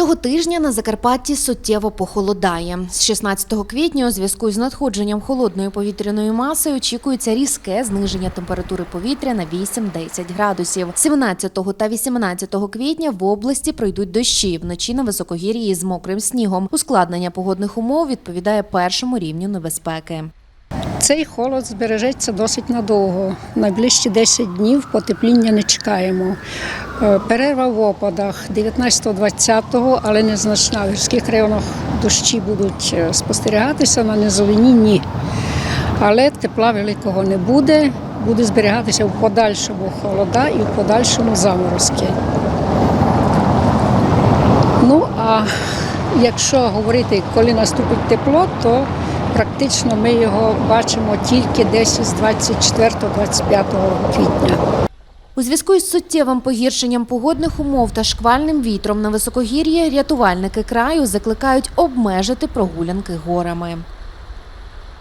Цього тижня на Закарпатті суттєво похолодає. З 16 квітня у зв'язку з надходженням холодної повітряної маси очікується різке зниження температури повітря на 8-10 градусів. 17 та 18 квітня в області пройдуть дощі вночі на високогір'ї з мокрим снігом. Ускладнення погодних умов відповідає першому рівню небезпеки. Цей холод збережеться досить надовго. Найближчі 10 днів потепління не чекаємо. Е, Перерва в опадах 19-20, але незначна. В гірських районах дощі будуть е, спостерігатися, на низовині ні. Але тепла великого не буде, буде зберігатися в подальшому холода і в подальшому заморозки. Ну а якщо говорити, коли наступить тепло, то практично ми його бачимо тільки десь з 24-25 квітня. У зв'язку із суттєвим погіршенням погодних умов та шквальним вітром на високогір'ї рятувальники краю закликають обмежити прогулянки горами.